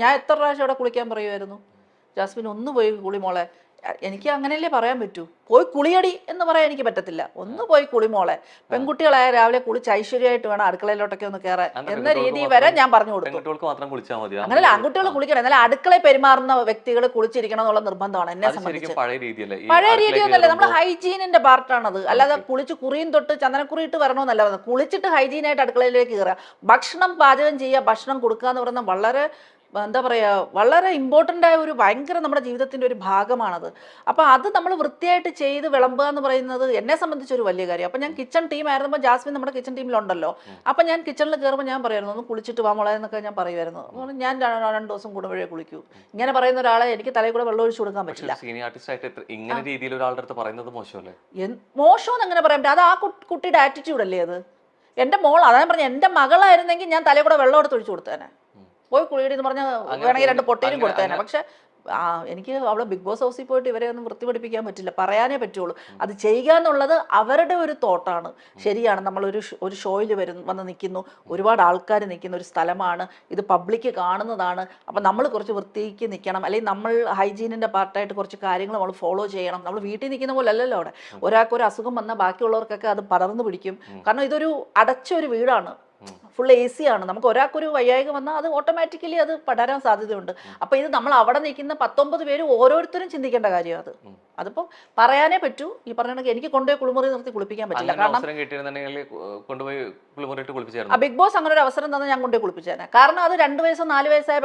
ഞാൻ എത്ര പ്രാവശ്യം അവിടെ കുളിക്കാൻ പറയുമായിരുന്നു ജാസ്മിൻ ഒന്ന് പോയി കുളി മോളെ. എനിക്ക് അങ്ങനെയല്ലേ പറയാൻ പറ്റൂ? പോയി കുളിയടി എന്ന് പറയാൻ എനിക്ക് പറ്റത്തില്ല. ഒന്ന് പോയി കുളി മോളെ. പെൺകുട്ടികളായ രാവിലെ കുളിച്ച് ഐശ്വര്യമായിട്ട് വേണം അടുക്കളയിലോട്ടൊക്കെ ഒന്ന് കയറാൻ എന്ന രീതി വരെ ഞാൻ പറഞ്ഞു കൊടുക്കും അങ്ങനെയല്ല ആൺകുട്ടികൾ കുളിക്കണം. എന്നാലും അടുക്കളയിൽ പെരുമാറുന്ന വ്യക്തികൾ കുളിച്ചിരിക്കണം എന്നുള്ള നിർബന്ധമാണ് എന്നെ സംബന്ധിച്ച്. പഴയ രീതിയൊന്നുമല്ല നമ്മൾ ഹൈജീനിന്റെ പാർട്ടാണത്. അല്ലാതെ കുളിച്ച് കുറിയും തൊട്ട് ചന്ദനക്കുറി ഇട്ട് വരണമെന്നല്ല കുളിച്ചിട്ട് ഹൈജീനായിട്ട് അടുക്കളയിലേക്ക് കയറുക. ഭക്ഷണം പാചകം ചെയ്യുക ഭക്ഷണം കൊടുക്കുക എന്ന് പറയുന്ന വളരെ എന്താ പറയുക വളരെ ഇമ്പോർട്ടന്റ് ആയ ഒരു ഭയങ്കര നമ്മുടെ ജീവിതത്തിന്റെ ഒരു ഭാഗമാണത്. അപ്പോൾ അത് നമ്മൾ വൃത്തിയായിട്ട് ചെയ്ത് വിളമ്പുക എന്ന് പറയുന്നത് എന്നെ സംബന്ധിച്ച് ഒരു വലിയ കാര്യം. അപ്പോൾ ഞാൻ കിച്ചൺ ടീം ആയിരുന്നപ്പോൾ ജാസ്മിൻ നമ്മുടെ കിച്ചൺ ടീമിലുണ്ടല്ലോ അപ്പോൾ ഞാൻ കിച്ചണിൽ കയറുമ്പോൾ ഞാൻ പറയുമായിരുന്നു ഒന്ന് കുളിച്ചിട്ട് വാ മോളെ എന്നൊക്കെ ഞാൻ പറയുമായിരുന്നു. അപ്പോൾ ഞാൻ രണ്ട് ദിവസം കൂടുമ്പോഴേ കുളിക്കൂ. ഇങ്ങനെ പറയുന്ന ഒരാളെ എനിക്ക് തലയിൽ കൂടെ വെള്ളം ഒഴിച്ചു കൊടുക്കാൻ പറ്റില്ല. സീനിയർ ആർട്ടിസ്റ്റ് ഇങ്ങനെ രീതിയിൽ ഒരാളുടെ അടുത്ത് പറയുന്നത് മോശമല്ലേ? മോശമെന്ന് അങ്ങനെ പറയാൻ പറ്റും? അത് ആ കുട്ടിയുടെ ആറ്റിറ്റ്യൂഡ് അല്ലേ അത്? എന്റെ മോൾ അതാണ് പറഞ്ഞത് എന്റെ മകളായിരുന്നെങ്കിൽ ഞാൻ തലയിൽ കൂടെ വെള്ളം എടുത്ത് ഒഴിച്ചു കൊടുത്തേനെ. പോയി കുളിയിടി എന്ന് പറഞ്ഞാൽ വേണമെങ്കിൽ രണ്ട് പൊട്ടയിലും കൊടുത്തേനെ. പക്ഷെ എനിക്ക് അവിടെ ബിഗ് ബോസ് ഹൗസിൽ പോയിട്ട് ഇവരെ ഒന്നും വൃത്തി പഠിപ്പിക്കാൻ പറ്റില്ല. പറയാനേ പറ്റുള്ളൂ. അത് ചെയ്യുക എന്നുള്ളത് അവരുടെ ഒരു തോട്ടാണ്. ശരിയാണ്. നമ്മളൊരു ഒരു ഷോയിൽ വരും വന്ന് നിൽക്കുന്നു. ഒരുപാട് ആൾക്കാർ നിൽക്കുന്ന ഒരു സ്ഥലമാണ്. ഇത് പബ്ലിക് കാണുന്നതാണ്. അപ്പം നമ്മൾ കുറച്ച് വൃത്തിക്ക് നിൽക്കണം. അല്ലെങ്കിൽ നമ്മൾ ഹൈജീനിന്റെ പാർട്ടായിട്ട് കുറച്ച് കാര്യങ്ങൾ നമ്മൾ ഫോളോ ചെയ്യണം. നമ്മൾ വീട്ടിൽ നിൽക്കുന്ന പോലെ അല്ലല്ലോ അവിടെ. ഒരാൾക്ക് ഒരു അസുഖം വന്നാൽ ബാക്കിയുള്ളവർക്കൊക്കെ അത് പടർന്നു പിടിക്കും. കാരണം ഇതൊരു അടച്ച ഒരു വീടാണ്. ഫുൾ എ സി ആണ്. നമുക്ക് ഒരാൾക്കൊരു വയ്യായിക വന്നാൽ അത് ഓട്ടോമാറ്റിക്കലി അത് പടരാൻ സാധ്യതയുണ്ട്. അപ്പോൾ ഇത് നമ്മൾ അവിടെ നിൽക്കുന്ന പത്തൊമ്പത് പേര് ഓരോരുത്തരും ചിന്തിക്കേണ്ട കാര്യം അത്. അതിപ്പോൾ പറയാനേ പറ്റൂ. ഈ പറഞ്ഞ എനിക്ക് കൊണ്ടുപോയി കുളിമുറി നിർത്തി കുളിപ്പിക്കാൻ പറ്റില്ല. കാരണം ബിഗ് ബോസ് അങ്ങനെ ഒരു അവസരം തന്നെ ഞാൻ കൊണ്ടുപോയി കുളിപ്പിച്ചേനെ. കാരണം അത് രണ്ട് വയസ്സോ നാല് വയസ്സായ